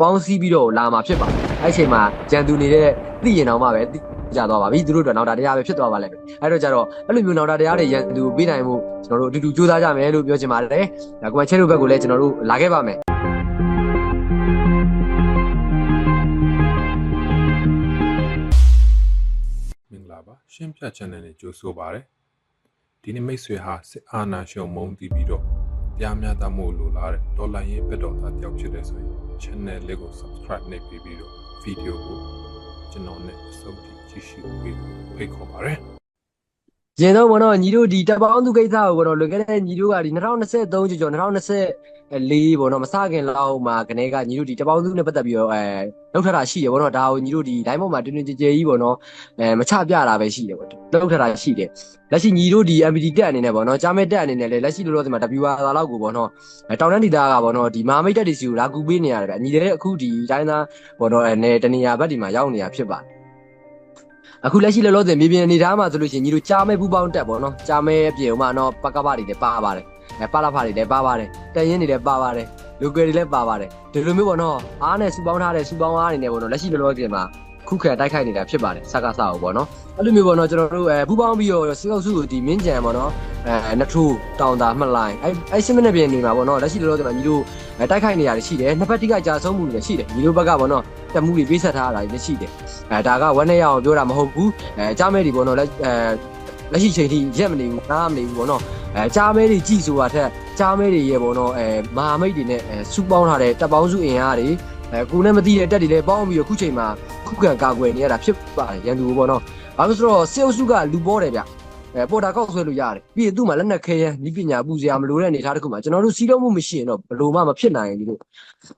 ပေါင်းစည်းပြီးတော့လာမှာဖြစ်ပါတယ်အဲ့အချိန်မှာကြံသူနေတဲ့သိရင်တော့မှပဲသိကြသွားပါပြီသူတို့အတွက်နောက်တာတရားပဲဖြစ်သွားပါလိမ့်မယ်အဲ့တော့ကြတော့အဲ့လိုမျိုးနောက်တာတရားတွေရန်သူပေးနိုင်မှုကျွန်တော်တို့အတူတူကြိုးစားကြမယ်လို့ပြောချင်ပါတယ်ဒါကွန်ချဲတို့ဘက်ကိုလည်းကျွန်တော်တို့လာခဲ့ပါမယ်မင်္ဂလာပါရှင်းပြ channel နဲ့ကြိုဆိုပါရစေဒီနေ့မိတ်ဆွေဟာစစ်အာဏာရှင်မုန်းတီးပြီးတော့ တရားမျှတမှုလိုလားတဲ့ဒေါ်လာရင်းဘက်တော်သားတယောက်ဖြစ်တဲ့ဆိုရင် channel လေးကို subscribe နှိပ်ပြီးပြီးတော့ video ကိုကျွန်တော်နဲ့အဆုံးထိကြည့်ရှုပေးဖို့ဖိတ်ခေါ်ပါရစေ ရင်တော့ဘောနော်ညီတို့ဒီတပ်ပေါင်းသူကိစ္စကိုဘောနော်လွန်ခဲ့တဲ့ညီတို့ကဒီ2023ကျော်ကျော်2024ဘောနော်မစခင်လောက်မှာကနေကညီတို့ဒီတပ်ပေါင်းသူနဲ့ပတ်သက်ပြီးတော့အဲလောက်ထတာရှိတယ်ဘောနော်ဒါကိုညီတို့ဒီ line ပေါ်မှာတင်းတင်းကြဲကြဲကြီးဘောနော်အဲမချပြတာပဲရှိတယ်ဘောလောက်ထတာရှိတယ်လက်ရှိညီတို့ဒီ MPD တက်အနေနဲ့ဘောနော်ကြားမဲ့တက်အနေနဲ့လေလက်ရှိလောလောဆယ်မှာ WR သာလောက်ကိုဘောနော်အဲတောင်တန်းဒေသကဘောနော်ဒီမဟာမိတ်တက်တွေစီကိုလာကူပေးနေရတယ်ဗျညီတွေလည်းအခုဒီတိုင်းသားဘောနော်အဲတနေရာဘက်ဒီမှာရောက်နေတာဖြစ်ပါတယ် အခုလက်ရှိလောလောဆယ်မြေပြင်အနေထားမှာဆိုလို့ရှိရင်ညီတို့ကြားမဲပူပေါင်းတက်ပေါ့နော်ကြားမဲအပြင်ဥမာတော့ပကပတွေလည်းပါပါတယ်အဲပါလာဖာတွေလည်းပါပါတယ်တန်ရင်တွေလည်းပါပါတယ်လူကယ်တွေလည်းပါပါတယ်ဒီလိုမျိုးပေါ့နော်အားနဲ့စူပေါင်းထားတဲ့စူပေါင်းအားတွေနဲ့ပေါ့နော်လက်ရှိလောလောဆယ်မှာခုခံတိုက်ခိုက်နေတာဖြစ်ပါတယ်စကားစအောင်ပေါ့နော်အဲ့လိုမျိုးပေါ့နော်ကျွန်တော်တို့အဲပူပေါင်းပြီးတော့စေအုပ်စုကိုဒီမင်းကြံပေါ့နော်အဲနထူတောင်တာမှတ်လိုက်အဲအဲရှင်းမနေပြင်နေမှာပေါ့နော်လက်ရှိလောလောဆယ်မှာညီတို့အဲတိုက်ခိုက်နေရတယ်ရှိတယ်နှစ်ဖက်တိကကြာဆုံးမှုတွေလည်းရှိတယ်ညီတို့ဘက်ကပေါ့နော် တက်မှုတွေပေးဆက်ထားတာတွေလည်းရှိတယ်အဲဒါကဝမ်းနဲ့ရအောင်ပြောတာမဟုတ်ဘူးအဲကြားမဲတွေပေါ့နော်လက်အဲလက်ရှိချိန်ထိရက်မနေဘူးနားမနေဘူးပေါ့နော်အဲကြားမဲတွေကြည်ဆိုတာထက်ကြားမဲတွေရဲ့ပေါ့နော်အဲမဟာမိတ်တွေနဲ့အဲစူပေါင်းထားတဲ့တပ်ပေါင်းစုအင်အားတွေအဲကိုနဲ့မသိတဲ့တက်တွေလည်းပေါင်းပြီးတော့ခုချိန်မှာခုခံကာကွယ်နေရတာဖြစ်ပါတယ်ရန်သူပေါ့နော်ဘာလို့ဆိုတော့စေအုပ်စုကလူပေါ်တယ်ဗျ အဲပေါ်တာကောက်ဆွဲလို့ရတယ်ပြီးရင်သူ့မှာလက်နက်ခဲရန်ဤပညာပူစရာမလိုတဲ့အနေအထားတစ်ခုမှာကျွန်တော်တို့စီးလုံးမှုမရှိရင်တော့ဘယ်လိုမှမဖြစ်နိုင်ဘူးလို့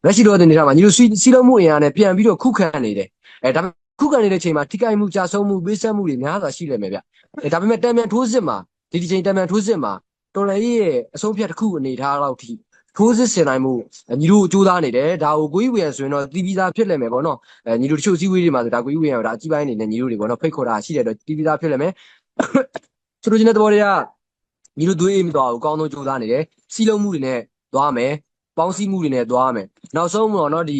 လက်ရှိတော့တဲ့အနေအထားမှာညီတို့စီးလုံးမှုအင်အားနဲ့ပြန်ပြီးတော့ခုခံနေတယ်အဲဒါခုခံနေတဲ့ချိန်မှာထိကိုက်မှုကြာဆုံးမှုပေးဆက်မှုတွေများစွာရှိလိမ့်မယ်ဗျ။အဲဒါပေမဲ့တံမြန်ထိုးစစ်မှာဒီဒီချိန်တံမြန်ထိုးစစ်မှာတော်လည်းရဲ့အဆုံးဖြတ်တစ်ခုအနေထားတော့ထိထိုးစစ်ဆင်နိုင်မှုညီတို့စူးစမ်းနေတယ်ဒါကိုကိုကြီးဝေရဆိုရင်တော့တီးပြီးသားဖြစ်လိမ့်မယ်ပေါ့နော်အဲညီတို့တချို့စည်းဝေးတွေမှာဆိုဒါကိုကြီးဝေရဒါအကြီးပိုင်းအနေနဲ့ညီတို့တွေပေါ့နော်ဖိတ်ခေါ်တာရှိတယ်တော့တီးပြီးသားဖြစ်လိမ့်မယ် သူတို့ချင်းတဲ့သဘောတွေကညီတို့သွေးအေးမသွားဘူးအကောင်းဆုံးစူးစမ်းနေတယ်စီးလုံးမှုတွေနဲ့သွားမယ်ပေါင်းစည်းမှုတွေနဲ့သွားမယ်နောက်ဆုံးတော့เนาะဒီ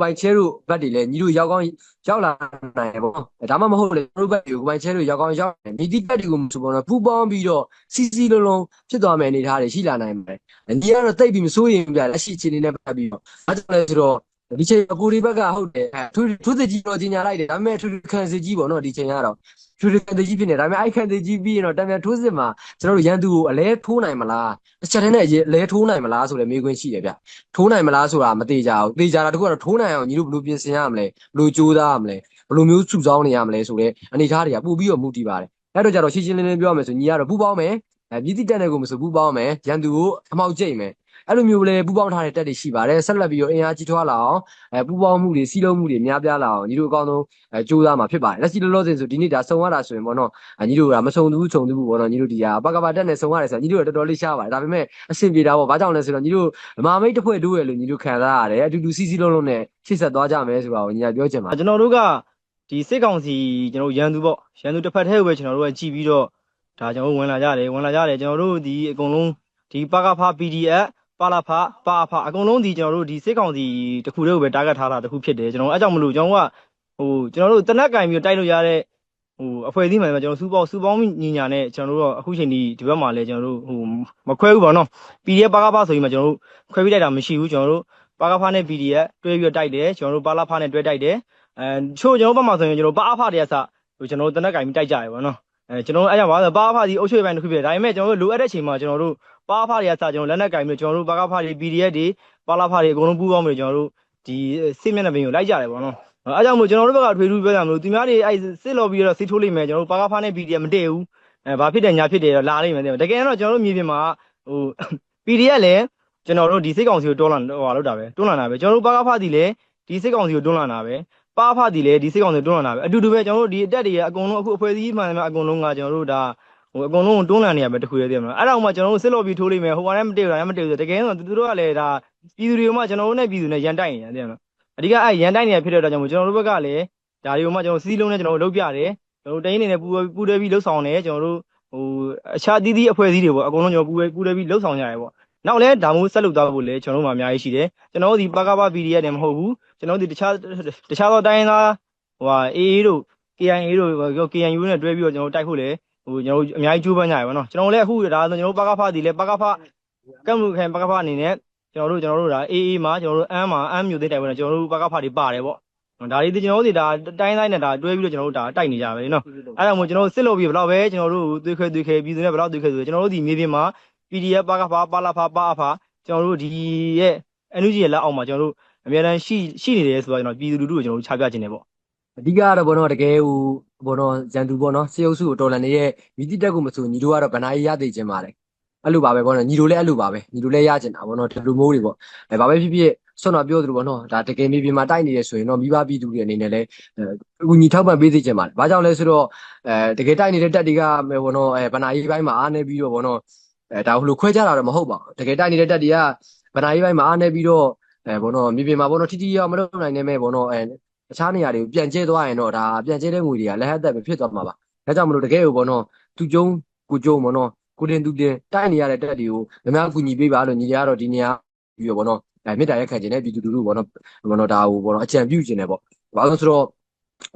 ပိုင်ချဲတို့ဘက်တွေလည်းညီတို့ရောက်ကောင်းရောက်လာနိုင်တယ်ပေါ့ဒါမှမဟုတ်လေတို့ဘက်တွေကိုပိုင်ချဲတို့ရောက်ကောင်းရောက်နိုင်မြည်တိဘက်တွေကိုဆိုပေါ့နော်ပူပေါင်းပြီးတော့စီစီလုံးလုံးဖြစ်သွားမယ်အနေထားတွေရှိလာနိုင်ပါတယ်ညီကတော့တိတ်ပြီးမစိုးရင်ပြလက်ရှိအခြေအနေနဲ့ပတ်ပြီးတော့အဲကြောင့်လဲဆိုတော့ဒီချိန်ကိုဒီဘက်ကဟုတ်တယ်ထူးထူးသကြီးတော့ကြီးညာလိုက်တယ်ဒါပေမဲ့ထူးခန့်စီကြီးပေါ့နော်ဒီချိန်ကတော့ ထူးခန့်စီကြီးဖြစ်နေဒါပေမဲ့အဲ့ခန့်စီကြီးပြီးရင်တော့တံမြန်ထိုးစစ်မှာကျွန်တော်တို့ရန်သူကိုအလဲထိုးနိုင်မလားတစ်ချက်တည်းနဲ့အလဲထိုးနိုင်မလားဆိုလည်းမေးခွန်းရှိတယ်ဗျထိုးနိုင်မလားဆိုတာမသေးကြဘူးသေချာတာတခုကတော့ထိုးနိုင်အောင်ညီတို့ဘယ်လိုပြင်ဆင်ရမလဲဘယ်လိုကြိုးစားရမလဲဘယ်လိုမျိုးစုဆောင်းနေရမလဲဆိုတဲ့အနေအထားတွေကပို့ပြီးတော့မူတည်ပါတယ်အဲ့တော့ကြတော့ရှင်းရှင်းလင်းလင်းပြောရမယ်ဆိုညီကတော့ပူပေါင်းမယ်အဲမြည်တိတက်တဲ့ကိုမဆိုပူပေါင်းမယ်ရန်သူကိုအမောက်ကျိတ်မယ် အဲ့လိုမျိုးလည်းပူပေါင်းထားတဲ့တက်တွေရှိပါတယ်ဆက်လက်ပြီးတော့အင်အားကြီးထွားလာအောင်အဲပူပေါင်းမှုတွေစီးလုံးမှုတွေများပြားလာအောင်ညီတို့အကောင်းဆုံးအဲကြိုးစားမှာဖြစ်ပါတယ်လက်ရှိလောလောဆယ်ဆိုဒီနေ့ဒါစုံရတာဆိုရင်ပေါ့နော်အဲညီတို့ကမစုံဘူးစုံဘူးပေါ့နော်ညီတို့ဒီဟာပကပတက်နဲ့စုံရတယ်ဆိုတော့ညီတို့ကတော်တော်လေးရှားပါတယ်ဒါပေမဲ့အဆင်ပြေတာပေါ့ဘာကြောင့်လဲဆိုတော့ညီတို့မဟာမိတ်တစ်ဖွဲ့တိုးရလို့ညီတို့ခံစားရတယ်အတူတူစီးစီးလုံးလုံးနဲ့ရှေ့ဆက်သွားကြမယ်ဆိုတာကိုညီကပြောချင်ပါကျွန်တော်တို့ကဒီစစ်ကောင်စီကျွန်တော်တို့ရန်သူပေါ့ရန်သူတစ်ဖက်တည်းကိုပဲကျွန်တော်တို့ကကြည်ပြီးတော့ဒါကျွန်တော်တို့ဝင်လာကြတယ်ဝင်လာကြတယ်ကျွန်တော်တို့ဒီအကုန်လုံးဒီပကဖ PDF ပါလာဖပါဖအကုန်လုံးဒီကျွန်တော်တို့ဒီစစ်ကောင်စီတစ်ခုတည်းကိုပဲတာဂက်ထားတာတစ်ခုဖြစ်တယ်ကျွန်တော်အဲကြောင့်မလို့ကျွန်တော်ကဟိုကျွန်တော်တို့တနက်ကင်ပြီးတိုက်လို့ရတဲ့ဟိုအဖွဲ့အစည်းမှန်မှာကျွန်တော်စူပေါင်းစူပေါင်းညီညာနဲ့ကျွန်တော်တို့တော့အခုချိန်ဒီဒီဘက်မှာလဲကျွန်တော်တို့ဟိုမခွဲဘူးပေါ့နော် PDF ပါကဖဆိုပြီးမှကျွန်တော်တို့ခွဲပြီးတိုက်တာမရှိဘူးကျွန်တော်တို့ပါကဖနဲ့ PDF တွဲပြီးတော့တိုက်တယ်ကျွန်တော်တို့ပါလာဖနဲ့တွဲတိုက်တယ်အဲချို့ကျွန်တော်ဘက်မှာဆိုရင်ကျွန်တော်ပါအဖတွေကစဟိုကျွန်တော်တို့တနက်ကင်ပြီးတိုက်ကြရပါတော့ အဲကျွန်တော်တို့အဲကြောင့်ပါဆိုပါအဖဒီအုပ်ချုပ်ရေးပိုင်းတစ်ခုဖြစ်တယ်ဒါပေမဲ့ကျွန်တော်တို့လိုအပ်တဲ့ချိန်မှာကျွန်တော်တို့ပါအဖတွေကစကျွန်တော်လက်နက်ကင်ပြီးကျွန်တော်တို့ပါကဖတွေ PDF တွေပါလာဖတွေအကုန်လုံးပူးပေါင်းပြီးကျွန်တော်တို့ဒီစစ်မျက်နှာပြင်ကိုလိုက်ကြတယ်ပေါ့နော်အဲကြောင့်မို့ကျွန်တော်တို့ဘက်ကထွေထူးပြောရမလို့သူများတွေအဲစစ်လော်ပြီးတော့စစ်ထိုးလိမ့်မယ်ကျွန်တော်တို့ပါကဖနဲ့ PDF မတည့်ဘူးအဲဘာဖြစ်တယ်ညာဖြစ်တယ်တော့လာလိမ့်မယ်တကယ်တော့ကျွန်တော်တို့မြေပြင်မှာဟို PDF လည်းကျွန်တော်တို့ဒီစစ်ကောင်စီကိုတွန်းလာဟိုဟာလောက်တာပဲတွန်းလာတာပဲကျွန်တော်တို့ပါကဖတီလည်းဒီစစ်ကောင်စီကိုတွန်းလာတာပဲ ပါဖတ်တီလေဒီစိတ်ကောင်းတွေတွန်းလာတာပဲအတူတူပဲကျွန်တော်တို့ဒီအတက်တွေကအကုန်လုံးအခုအဖွဲ့အစည်းမှန်တယ်အကုန်လုံးကကျွန်တော်တို့ဒါဟိုအကုန်လုံးတွန်းလာနေရပဲတခုတည်းတည်းမလားအဲ့ဒါမှကျွန်တော်တို့စစ်လော်ပြီးထိုးလိုက်မယ်ဟိုကလည်းမတည့်ဘူးလားမတည့်ဘူးတကယ်ဆိုသူတို့ကလည်းဒါပြည်သူတွေကမှကျွန်တော်တို့နဲ့ပြည်သူနဲ့ရန်တိုက်နေတယ်တည်းမလားအဓိကအဲ့ရန်တိုက်နေရဖြစ်တဲ့အတွက်ကြောင့်ကျွန်တော်တို့ဘက်ကလည်းဒါတွေကိုမှကျွန်တော်စီးလုံးနဲ့ကျွန်တော်တို့လုပ်ပြတယ်ကျွန်တော်တို့တိုင်းနေနဲ့ပူပူတွဲပြီးလှုပ်ဆောင်တယ်ကျွန်တော်တို့ဟိုအခြားသီးသီးအဖွဲ့အစည်းတွေပေါ့အကုန်လုံးကျွန်တော်ပူပူတွဲပြီးလှုပ်ဆောင်ကြရတယ်ပေါ့နောက်လည်းဒါမျိုးဆက်လုပ်သွားဖို့လည်းကျွန်တော်တို့မှာအများကြီးရှိတယ်ကျွန်တော်တို့ဒီပကပ PDF နဲ့မဟုတ်ဘူး ကျွန်တော်တို့ဒီတခြားတခြားသောတိုင်းရင်းသားဟိုဟာ AA တို့ KIA တို့ KNU နဲ့တွဲပြီးတော့ကျွန်တော်တို့တိုက်ဖို့လည်းဟိုကျွန်တော်တို့အများကြီးကြိုးပမ်းကြရပါတော့ကျွန်တော်လည်းအခုဒါဆိုကျွန်တော်တို့ပကဖဒီလည်းပကဖကမ်မှုခံပကဖအနေနဲ့ကျွန်တော်တို့ကျွန်တော်တို့ဒါ AA မှာကျွန်တော်တို့အမ်းမှာအမ်းမြို့သိတိုက်ပွဲနဲ့ကျွန်တော်တို့ပကဖတွေပါတယ်ပေါ့ဒါတွေဒီကျွန်တော်တို့ဒီဒါတိုင်းတိုင်းနဲ့ဒါတွဲပြီးတော့ကျွန်တော်တို့ဒါတိုက်နေကြပဲနော်အဲ့ဒါမို့ကျွန်တော်တို့စစ်လို့ပြီးဘယ်တော့ပဲကျွန်တော်တို့သွေးခွဲသွေးခဲပြည်သူနဲ့ဘယ်တော့သွေးခွဲသွေးကျွန်တော်တို့ဒီမြေပြင်မှာ PDF ပကဖပါလာဖပါအဖကျွန်တော်တို့ဒီရဲ့ NUG ရဲ့လက်အောက်မှာကျွန်တော်တို့ အများတန်းရှိရှိနေတယ်ဆိုတော့ကျွန်တော်ပြည်သူလူထုကိုကျွန်တော်တို့ခြားပြခြင်းတယ်ပေါ့အဓိကကတော့ဘောနော်တကယ်ဟိုဘောနော်ရန်သူဘောနော်စေအုပ်စုကိုတော်လန်နေတဲ့မိတိတက်ကိုမဆိုညီတို့ကတော့ဗနာကြီးရသေးခြင်းပါတယ်အဲ့လိုပါပဲဘောနော်ညီတို့လည်းအဲ့လိုပါပဲညီတို့လည်းရကျင်တာဘောနော်ဒီလိုမျိုးတွေပေါ့အဲဘာပဲဖြစ်ဖြစ်ဆွမ်းတော်ပြောသလိုဘောနော်ဒါတကယ်မြေပြင်မှာတိုက်နေရဆိုရင်တော့မိဘပြည်သူတွေအနေနဲ့လည်းအခုညီထောက်ပံ့ပေးသေးခြင်းပါတယ်ဘာကြောင့်လဲဆိုတော့အဲတကယ်တိုက်နေတဲ့တက်တွေကဘောနော်အဲဗနာကြီးပိုင်းမှာအားနေပြီးတော့ဘောနော်အဲဒါဟိုလိုခွဲကြတာတော့မဟုတ်ပါဘူးတကယ်တိုက်နေတဲ့တက်တွေကဗနာကြီးပိုင်းမှာအားနေပြီးတော့ အဲဘောနော်မြေပြင်မှာဘောနော်ထိထိရောက်မလုပ်နိုင်နေမဲ့ဘောနော်အဲတခြားနေရာတွေကိုပြန်ကျဲသွားရင်တော့ဒါပြန်ကျဲတဲ့ငွေတွေကလက်ဟတ်သက်ပဲဖြစ်သွားမှာပါ။ဒါကြောင့်မလို့တကယ်ကိုပေါ့နော်သူကျုံကိုကျုံပေါ့နော်ကိုတင်သူတင်တိုက်နေရတဲ့တက်တွေကိုမများကူညီပေးပါလို့ညီတွေကတော့ဒီနေရာပြီးတော့ပေါ့နော်အဲမေတ္တာရက်ခံခြင်းနဲ့ပြည်သူလူထုပေါ့နော်ပေါ့နော်ဒါကိုပေါ့နော်အကြံပြုခြင်းနဲ့ပေါ့။ဘာလို့ဆိုတော့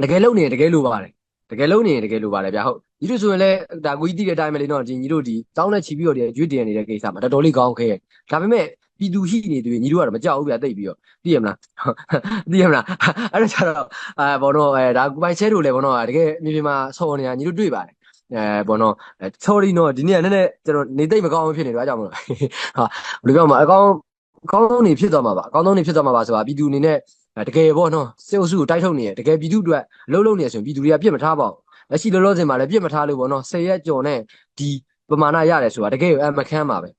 တကယ်လုံနေရင်တကယ်လိုပါတယ်။တကယ်လုံနေရင်တကယ်လိုပါတယ်ဗျာဟုတ်။ညီတို့ဆိုရင်လည်းဒါကိုကြီးတည်တဲ့အတိုင်းပဲလေနော်ဒီညီတို့ဒီတောင်းနဲ့ချီပြီးတော့ဒီရွေ့တင်နေတဲ့ကိစ္စမှာတော်တော်လေးကောင်းခဲ့။ဒါပေမဲ့ ပြည်သူရှိနေသူညီတို့ကတော့မကြောက်ဘူးဗျာတိတ်ပြီးတော့သိရမလား။သိရမလား။အဲ့ဒါကြတော့အဲဘောနော်အဲဒါကူပိုင်ချဲတို့လည်းဘောနော်တကယ်မြေပြင်မှာဆော်နေတာညီတို့တွေ့ပါတယ်အဲဘောနော် sorry နော်ဒီနေ့ကနည်းနည်းကျွန်တော်နေသိမ့်မကောင်းဖြစ်နေတယ်အားကြောင့်မလို့ဟာဘယ်လိုပြောမလဲအကောင်းအကောင်းဆုံးနေဖြစ်သွားမှာပါအကောင်းဆုံးနေဖြစ်သွားမှာပါဆိုတာပြည်သူအနေနဲ့တကယ်ဘောနော်စေအုပ်စုကိုတိုက်ထုတ်နေရတကယ်ပြည်သူအတွက်အလုံးလုံးနေဆိုရင်ပြည်သူတွေကပြစ်မထားပါဘူးလက်ရှိလောလောဆယ်မှာလည်းပြစ်မထားလို့ဘောနော်10ရက်ကျော်နဲ့ဒီပမာဏရတယ်ဆိုတာတကယ်ကိုအမခန်းပါပဲ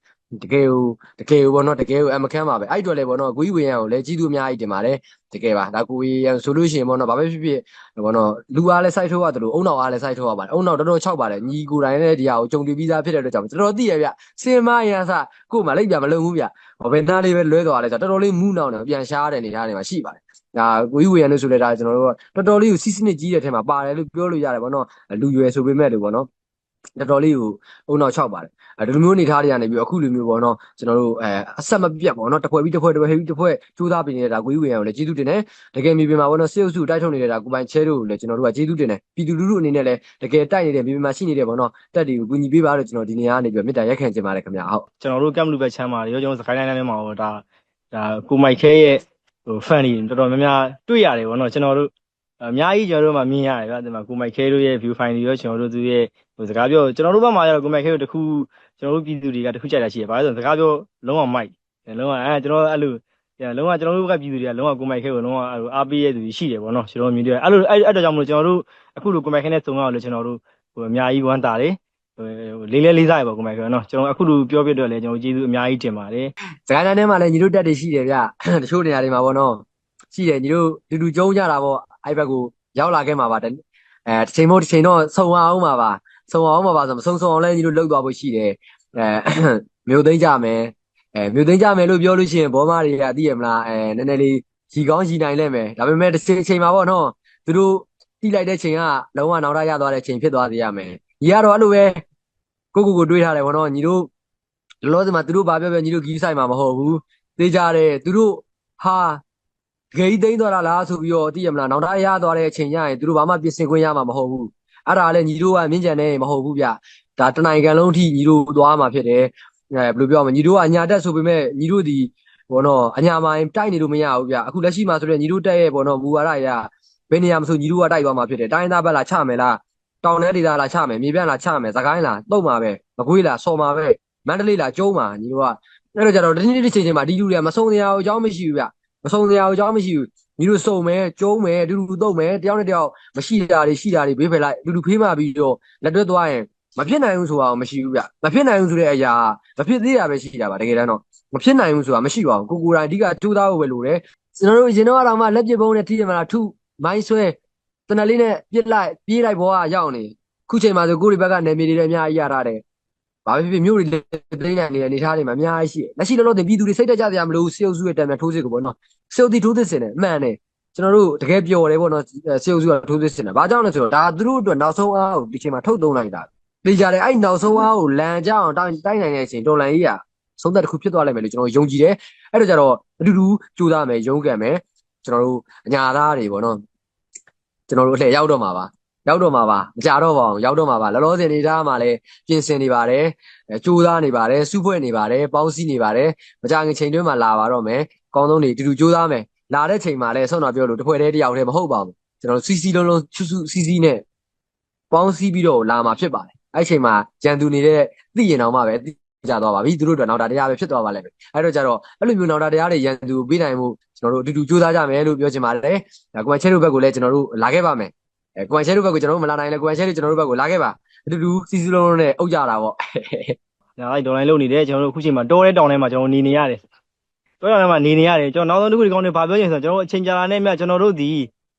တကယ်ကိုတကယ်ကိုဘောနော်တကယ်ကိုအမခန်းပါပဲအဲ့အတွက်လည်းဘောနော်ကိုကြီးဝေရန်ကိုလည်းကြီးသူအများကြီးတင်ပါတယ်တကယ်ပါဒါကိုကြီးရန်ဆိုလို့ရှိရင်ဘောနော်ဘာပဲဖြစ်ဖြစ်ဘောနော်လူအားလည်းစိုက်ထုတ်ရတယ်လို့အုံနောက်အားလည်းစိုက်ထုတ်ရပါတယ်အုံနောက်တော်တော်၆ပါတယ်ညီကိုယ်တိုင်လည်းဒီဟာကိုကြုံတွေ့ပြီးသားဖြစ်တဲ့အတွက်ကြောင့်တော်တော်သိရဗျစင်မရန်စကို့မှာလိုက်ပြမလုံဘူးဗျဘာပဲနားလေးပဲလွဲသွားလဲဆိုတော့တော်တော်လေးမူးနောင်တယ်ပြန်ရှားတဲ့အနေထားတွေမှာရှိပါတယ်ဒါကိုကြီးဝေရန်လို့ဆိုလဲဒါကျွန်တော်တို့ကတော်တော်လေးကိုစီးစနစ်ကြီးတဲ့ထဲမှာပါတယ်လို့ပြောလို့ရတယ်ဗောနော်လူရွယ်ဆိုပေမဲ့လို့ဗောနော် တော်တော်လေးကိုအုံနောက်၆ပါတယ်အဲဒီလိုမျိုးနေထားတွေကနေပြီးအခုလိုမျိုးပေါ့နော်ကျွန်တော်တို့အဲအဆက်မပြတ်ပေါ့နော်တစ်ဖွဲ့ပြီးတစ်ဖွဲ့တစ်ဖွဲ့ပြီးတစ်ဖွဲ့ကြိုးစားပြီးနေတာကိုကြီးဝင်အောင်လည်းကျေးဇူးတင်တယ်တကယ်မြေပြင်မှာပေါ့နော်စေအုပ်စုတိုက်ထုတ်နေတာကိုပိုင်ချဲတို့ကိုလည်းကျွန်တော်တို့ကကျေးဇူးတင်တယ်ပြည်သူလူထုအနေနဲ့လည်းတကယ်တိုက်နေတဲ့မြေပြင်မှာရှိနေတဲ့ပေါ့နော်တက်တွေကိုကူညီပေးပါလို့ကျွန်တော်ဒီနေရာကနေပြီးမေတ္တာရက်ခံချင်ပါတယ်ခင်ဗျာဟုတ်ကျွန်တော်တို့ကမ်လူပဲချမ်းပါတယ်ရောကျွန်တော်စကိုင်းလိုင်းထဲမှာဟိုဒါဒါကိုမိုက်ခဲရဲ့ဟို fan တွေတော်တော်များများတွေ့ရတယ်ဗောနော်ကျွန်တော်တို့ အများကြီးကျွန်တော်တို့မှမြင်ရတယ်ဗျာဒီမှာကိုမိုက်ခဲတို့ရဲ့ view file တွေရောကျွန်တော်တို့သူရဲ့ဟိုစကားပြောကျွန်တော်တို့ဘက်မှာကျတော့ကိုမိုက်ခဲတို့တခုကျွန်တော်တို့ပြည်သူတွေကတခုကြိုက်တာရှိတယ်ဘာလို့လဲဆိုတော့စကားပြောလုံးဝမိုက်လုံးဝအဲကျွန်တော်အဲ့လိုလုံးဝကျွန်တော်တို့ကပြည်သူတွေကလုံးဝကိုမိုက်ခဲကိုလုံးဝအားပေးရသူရှိတယ်ဗောနော်ကျွန်တော်မြင်တယ်အဲ့လိုအဲ့အဲ့တော့ကြောင့်မလို့ကျွန်တော်တို့အခုလိုကိုမိုက်ခဲနဲ့စုံရအောင်လို့ကျွန်တော်တို့ဟိုအများကြီးဝမ်းတာတယ်လေးလေးလေးစားရပါကိုမိုက်ခဲနော်ကျွန်တော်အခုလိုပြောပြတော့လေကျွန်တော်ကျေးဇူးအများကြီးတင်ပါတယ်စကိုင်းတိုင်းထဲမှာလည်းညီတို့တက်တွေရှိတယ်ဗျတချို့နေရာတွေမှာပေါ့နော်ရှိတယ်ညီတို့တူတူကျုံးကြတာပေါ့ အဲ့ဘက်ကိုရောက်လာခဲ့မှာပါအဲတစ်ချိန်မို့တစ်ချိန်တော့ဆုံအောင်မှာပါဆုံအောင်မှာပါဆိုမဆုံဆုံအောင်လည်းညီတို့လှုပ်သွားဖို့ရှိတယ်အဲမြို့သိမ်းကြမယ်အဲမြို့သိမ်းကြမယ်လို့ပြောလို့ရှိရင်ဘောမတွေကသိရမလားအဲနည်းနည်းလေးရီကောင်းရီနိုင်လဲမယ်ဒါပေမဲ့တစ်ချိန်ချိန်မှာပေါ့နော်သူတို့တိလိုက်တဲ့ချိန်ကလုံးဝနောက်ထပ်ရသွားတဲ့ချိန်ဖြစ်သွားသေးရမယ်ညီကတော့အဲ့လိုပဲကိုကိုကိုတွေးထားတယ်ပေါ့နော်ညီတို့လောလောဆယ်မှာသူတို့ဘာပြောပြောညီတို့ကြီးဆိုင်မှာမဟုတ်ဘူးသိကြတယ်သူတို့ဟာ ဂိတ်သိမ်းသွားတာလားဆိုပြီးတော့သိရမလားနောက်သားရသွားတဲ့အချိန်ကျရင်သူတို့ဘာမှပြင်ဆင်ခွင့်ရမှာမဟုတ်ဘူးအဲ့ဒါလည်းညီတို့ကမြင့်ကြံနေမဟုတ်ဘူးဗျဒါတနိုင်ကန်လုံးအထိညီတို့သွားမှာဖြစ်တယ်အဲဘယ်လိုပြောမလဲညီတို့ကအညာတက်ဆိုပေမဲ့ညီတို့ဒီဘောနော်အညာမိုင်းတိုက်နေလို့မရဘူးဗျအခုလက်ရှိမှာဆိုတော့ညီတို့တက်ရဲ့ဘောနော်မူဝါဒရဘယ်နေရာမှာဆိုညီတို့ကတိုက်သွားမှာဖြစ်တယ်တိုင်းသားဘက်လာချမယ်လားတောင်ထဲဒေသလာချမယ်မြေပြန့်လာချမယ်သခိုင်းလာတုတ်မှာပဲမကွေးလာဆော်မှာပဲမန္တလေးလာကျုံးမှာညီတို့ကအဲ့တော့ကြတော့တနေ့တစ်ချိန်ချိန်မှာဒီလူတွေကမဆုံးတရားအကြောင်းမရှိဘူးဗျ မဆုံးတရားအကြောင်းမရှိဘူးညီတို့စုံမယ်ကျုံးမယ်အတူတူတုတ်မယ်တယောက်နဲ့တယောက်မရှိတာတွေရှိတာတွေဘေးဖယ်လိုက်အတူတူဖေးမှပြီးတော့လက်တွဲသွားရင်မဖြစ်နိုင်ဘူးဆိုတာမရှိဘူးဗျမဖြစ်နိုင်ဘူးဆိုတဲ့အရာမဖြစ်သေးတာပဲရှိတာပါတကယ်တမ်းတော့မဖြစ်နိုင်ဘူးဆိုတာမရှိပါဘူးကိုကိုတိုင်းအဓိကထူးသားဖို့ပဲလိုတယ်ကျွန်တော်တို့ရင်တော့တော့မှလက်ပစ်ပုံးနဲ့ထိရမှာထုမိုင်းဆွဲတနလေးနဲ့ပြစ်လိုက်ပြေးလိုက်ဘောကရောက်နေခုချိန်မှာဆိုကိုရီဘက်ကနေမြေတွေလည်းအများကြီးရထားတယ် ဘာဖြစ်ဖြစ်မြို့တွေလက်သိမ်းနိုင်နေတဲ့အနေအထားတွေမှာအများကြီးရှိတယ်လက်ရှိလောလောဆယ်ပြည်သူတွေစိတ်တက်ကြစရာမလိုဘူးစေအုပ်စုရဲ့တံမြန်ထိုးစစ်ကိုပေါ့နော်စေအုပ်တီထိုးစစ်စင်တယ်အမှန်တယ်ကျွန်တော်တို့တကယ်ပျော်တယ်ပေါ့နော်စေအုပ်စုကထိုးစစ်စင်တယ်ဘာကြောင့်လဲဆိုတော့ဒါသူတို့အတွက်နောက်ဆုံးအားကိုဒီချိန်မှာထုတ်သုံးလိုက်တာလေကြတယ်အဲ့နောက်ဆုံးအားကိုလန်ကြအောင်တိုင်းတိုင်းနိုင်တဲ့အချိန်တော်လန်ကြီးကဆုံးသက်တစ်ခုဖြစ်သွားလိမ့်မယ်လို့ကျွန်တော်ယုံကြည်တယ်အဲ့တော့ကြတော့အတူတူကြိုးစားမယ်ရုန်းကန်မယ်ကျွန်တော်တို့အညာသားတွေပေါ့နော်ကျွန်တော်တို့အလှည့်ရောက်တော့မှာပါ ရောက်တော့မှာပါမကြတော့ပါအောင်ရောက်တော့မှာပါလောလောဆယ်နေသားမှာလည်းပြင်ဆင်နေပါတယ်အဲကြိုးစားနေပါတယ်စုဖွဲ့နေပါတယ်ပေါင်းစည်းနေပါတယ်မကြခင်ချိန်တွင်းမှာလာပါတော့မယ်အကောင်းဆုံးနေအတူတူကြိုးစားမယ်လာတဲ့ချိန်မှာလည်းဆောင်းတော်ပြောလို့တစ်ဖွဲ့တည်းတစ်ယောက်တည်းမဟုတ်ပါဘူးကျွန်တော်တို့စီစီလုံးလုံးချူချူစီစီနဲ့ပေါင်းစည်းပြီးတော့လာမှာဖြစ်ပါတယ်အဲ့ချိန်မှာရန်သူနေတဲ့သိရင်တော့မှပဲသိကြသွားပါပြီသူတို့အတွက်နောက်တာတရားပဲဖြစ်သွားပါလိမ့်မယ်အဲ့တော့ကြတော့အဲ့လိုမျိုးနောက်တာတရားတွေရန်သူပေးနိုင်မှုကျွန်တော်တို့အတူတူကြိုးစားကြမယ်လို့ပြောချင်ပါတယ်ဒါကွန်ချဲတို့ဘက်ကိုလည်းကျွန်တော်တို့လာခဲ့ပါမယ် အဲကွန်ချဲတို့ဘက်ကိုကျွန်တော်တို့မလာနိုင်လဲကွန်ချဲတို့ကျွန်တော်တို့ဘက်ကိုလာခဲ့ပါအတူတူစီစီလုံးလုံးနဲ့အုပ်ကြတာပေါ့ညာလိုက်ဒေါ်လာလုပ်နေတယ်ကျွန်တော်တို့အခုချိန်မှာတောတဲ့တောင်ထဲမှာကျွန်တော်နေနေရတယ်တောတောင်ထဲမှာနေနေရတယ်ကျွန်တော်နောက်ဆုံးတစ်ခုဒီကောင်းတွေဘာပြောချင်ဆိုတော့ကျွန်တော်တို့အချိန်ကြာလာနဲ့မြကျွန်တော်တို့ဒီ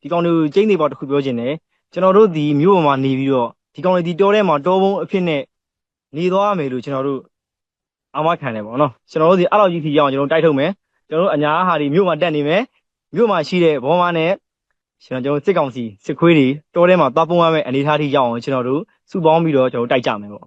ဒီကောင်းတွေကိုကျင်းနေပေါ့တစ်ခုပြောချင်တယ်ကျွန်တော်တို့ဒီမြို့ပေါ်မှာနေပြီးတော့ဒီကောင်းတွေဒီတောထဲမှာတောဘုံအဖြစ်နဲ့နေသွားမယ်လို့ကျွန်တော်တို့အမခံတယ်ပေါ့နော်ကျွန်တော်တို့ဒီအဲ့လောက်ကြီးထိရအောင်ကျွန်တော်တို့တိုက်ထုတ်မယ်ကျွန်တော်တို့အညာဟာဒီမြို့မှာတက်နေမယ်မြို့မှာရှိတဲ့ဘောမနဲ့ ကျွန်တော်တို့စစ်ကောင်စီစစ်ခွေးတွေတောထဲမှာသွားပုံရမယ်အနေထားထိရအောင်ကျွန်တော်တို့စုပေါင်းပြီးတော့ကျွန်တော်တို့တိုက်ကြမယ်ပေါ့